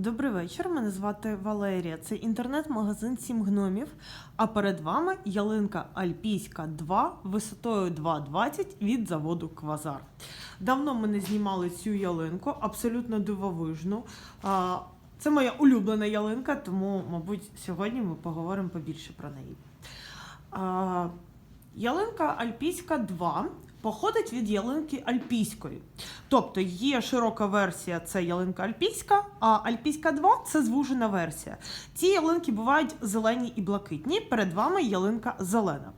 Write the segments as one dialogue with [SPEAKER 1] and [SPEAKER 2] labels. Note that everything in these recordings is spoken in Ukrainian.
[SPEAKER 1] Добрий вечір. Мене звати Валерія. Це інтернет-магазин Сім гномів. А перед вами ялинка Альпійська 2 висотою 2,20 від заводу Квазар. Давно ми не знімали цю ялинку, абсолютно дивовижну. Це моя улюблена ялинка, тому, мабуть, сьогодні ми поговоримо побільше про неї. Ялинка Альпійська 2 походить від ялинки Альпійської. Тобто є широка версія це ялинка Альпійська, а Альпійська 2 це звужена версія. Ці ялинки бувають зелені і блакитні. Перед вами ялинка зелена.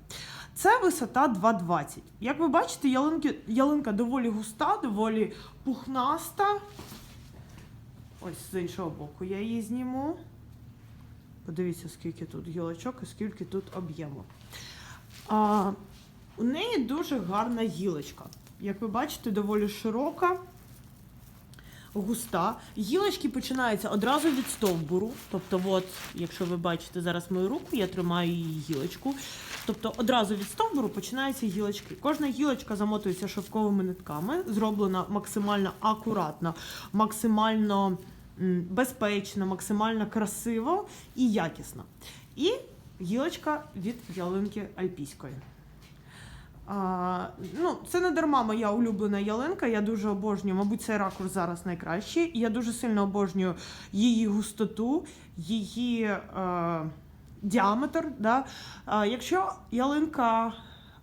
[SPEAKER 1] Це висота 2,20. Як ви бачите, ялинки, ялинка доволі густа, доволі пухнаста. Ось з іншого боку я її зніму. Подивіться, скільки тут гілочок і скільки тут об'єму. У неї дуже гарна гілочка. Як ви бачите, доволі широка, густа. Гілочки починаються одразу від стовбуру. Тобто, от, якщо ви бачите зараз мою руку, я тримаю її гілочку. Тобто одразу від стовбуру починаються гілочки. Кожна гілочка замотується шовковими нитками, зроблена максимально акуратно, максимально безпечно, максимально красиво і якісно. І гілочка від ялинки альпійської. А, ну, це не дарма моя улюблена ялинка. Я дуже обожнюю, мабуть, цей ракурс зараз найкращий. І Я дуже сильно обожнюю її густоту, її е, діаметр. Да? А, якщо ялинка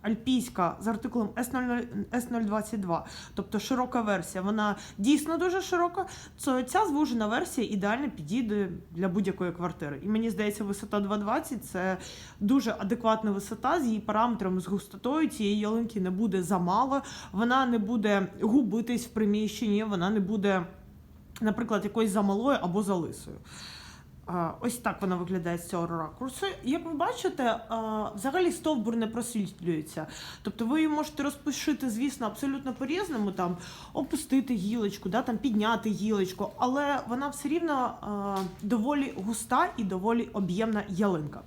[SPEAKER 1] альпійська з артикулом S0, S022, тобто широка версія, вона дійсно дуже широка, ця звужена версія ідеально підійде для будь-якої квартири. І мені здається, висота 2,20 це дуже адекватна висота з її параметрами, з густотою. Цієї ялинки не буде замало, вона не буде губитись в приміщенні, вона не буде, наприклад, якоюсь замалою або залисою. Ось так вона виглядає з цього ракурсу. Як ви бачите, взагалі стовбур не просвітлюється. Тобто ви її можете розпишити, звісно, абсолютно по-різному, там опустити гілочку, да, там підняти гілочку, але вона все рівно доволі густа і доволі об'ємна ялинка.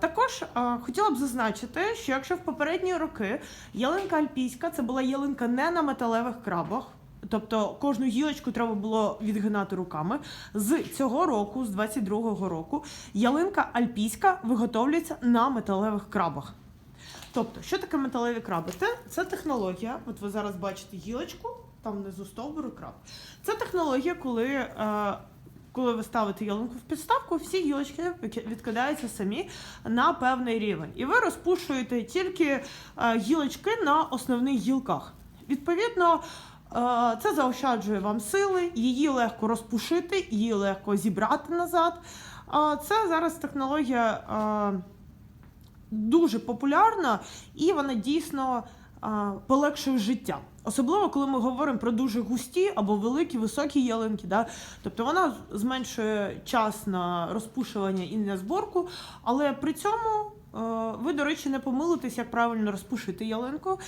[SPEAKER 1] Також хотіла б зазначити, що якщо в попередні роки ялинка альпійська це була ялинка не на металевих крабах. Тобто кожну гілочку треба було відгинати руками. З цього року, з 22-го року, ялинка альпійська виготовлюється на металевих крабах. Тобто, що таке металеві краби? Це, це технологія. От ви зараз бачите гілочку, там внизу стовбур і краб. Це технологія, коли, е, коли ви ставите ялинку в підставку, всі гілочки відкидаються самі на певний рівень. І ви розпушуєте тільки е, гілочки на основних гілках. Відповідно. Е, Це заощаджує вам сили, її легко розпушити, її легко зібрати назад. Е, Це зараз технологія е, дуже популярна і вона дійсно полегшує життя. Особливо, коли ми говоримо про дуже густі або великі, високі ялинки. Да? Тобто вона зменшує час на розпушування і на зборку, але при цьому е, ви, до речі, не помилитесь, як правильно розпушити ялинку. Е,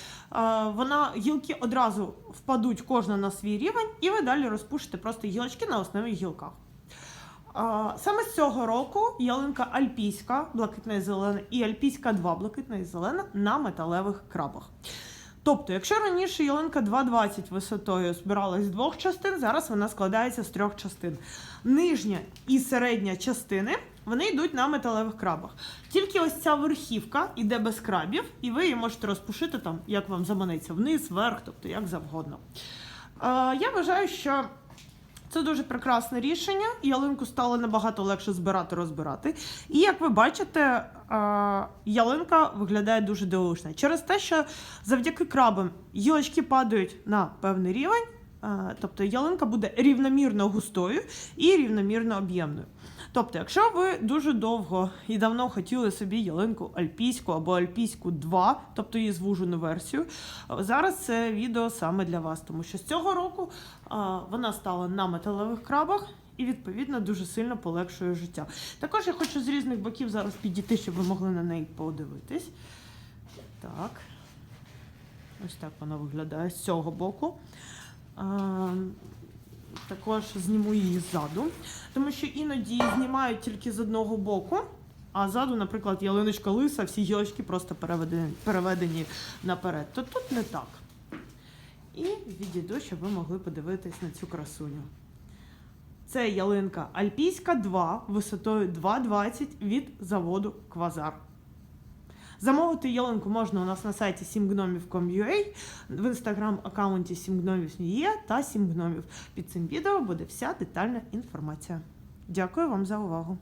[SPEAKER 1] Вона гілки одразу впадуть кожна на свій рівень, і ви далі розпушите просто гілочки на основних гілках. Саме з цього року ялинка альпійська, блакитна і зелена, і альпійська 2 блакитна і зелена на металевих крабах. Тобто, якщо раніше ялинка 2,20 висотою збиралась з двох частин, зараз вона складається з трьох частин. Нижня і середня частини вони йдуть на металевих крабах. Тільки ось ця верхівка йде без крабів, і ви її можете розпушити там, як вам заманеться, вниз, вверх, тобто як завгодно. Е, я вважаю, що це дуже прекрасне рішення. Ялинку стало набагато легше збирати, розбирати. І як ви бачите, ялинка виглядає дуже дивовижно. Через те, що завдяки крабам гілочки падають на певний рівень, тобто ялинка буде рівномірно густою і рівномірно об'ємною. Тобто, якщо ви дуже довго і давно хотіли собі ялинку альпійську або альпійську 2, тобто її звужену версію, зараз це відео саме для вас, тому що з цього року а, вона стала на металевих крабах. І відповідно дуже сильно полегшує життя. Також я хочу з різних боків зараз підійти, щоб ви могли на неї подивитись. Так. Ось так вона виглядає з цього боку. Також зніму її ззаду, тому що іноді її знімають тільки з одного боку, а ззаду, наприклад, ялиночка лиса, всі гілочки просто переведені, переведені наперед. То тут не так. І відійду, щоб ви могли подивитись на цю красуню. Це ялинка Альпійська 2 висотою 2,20 від заводу Квазар. Замовити ялинку можна у нас на сайті simgnomів.com.ua, в інстаграм-аккаунті simgnomів.ua та simgnomів. Під цим відео буде вся детальна інформація. Дякую вам за увагу!